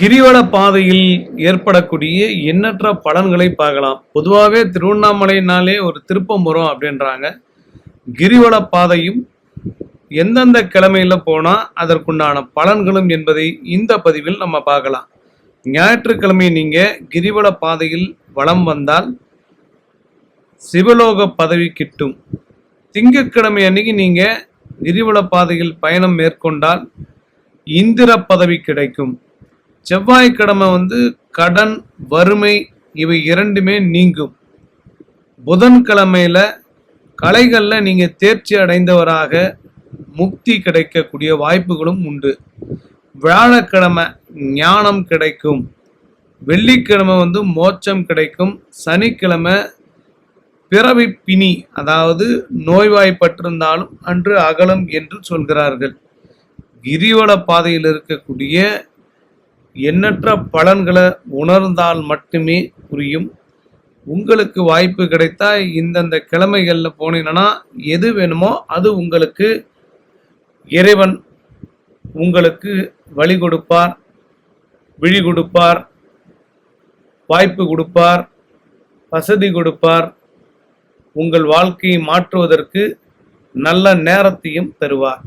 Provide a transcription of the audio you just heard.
கிரிவல பாதையில் ஏற்படக்கூடிய எண்ணற்ற பலன்களை பார்க்கலாம். பொதுவாகவே திருவண்ணாமலைனாலே ஒரு திருப்பம்புறம் அப்படின்றாங்க. கிரிவல பாதையும் எந்தெந்த கிழமையில் போனால் அதற்குண்டான பலன்களும் என்பதை இந்த பதிவில் நம்ம பார்க்கலாம். ஞாயிற்றுக்கிழமை நீங்கள் கிரிவல பாதையில் வளம் வந்தால் சிவலோக பதவி கிட்டும். திங்கட்கிழமை அன்னைக்கு நீங்கள் கிரிவல பாதையில் பயணம் மேற்கொண்டால் இந்திர பதவி கிடைக்கும். செவ்வாய்க்கிழமை வந்து கடன் வறுமை இவை இரண்டுமே நீங்கும். புதன்கிழமையில கலைகளில் நீங்க தேர்ச்சி அடைந்தவராக முக்தி கிடைக்கக்கூடிய வாய்ப்புகளும் உண்டு. வியாழக்கிழமை ஞானம் கிடைக்கும். வெள்ளிக்கிழமை வந்து மோட்சம் கிடைக்கும். சனிக்கிழமை பிறவி பிணி அதாவது நோய்வாய்ப்பட்டிருந்தாலும் அன்று அகலம் என்று சொல்கிறார்கள். கிரிவல பாதையில் இருக்கக்கூடிய எண்ணற்ற பலன்களை உணர்ந்தால் மட்டுமே புரியும். உங்களுக்கு வாய்ப்பு கிடைத்தா இந்தந்த கிழமைகளில் போனீங்கன்னா எது வேணுமோ அது உங்களுக்கு இறைவன் உங்களுக்கு வழி கொடுப்பார் விழி கொடுப்பார் வாய்ப்பு கொடுப்பார் வசதி கொடுப்பார். உங்கள் வாழ்க்கையை மாற்றுவதற்கு நல்ல நேரத்தையும் தருவார்.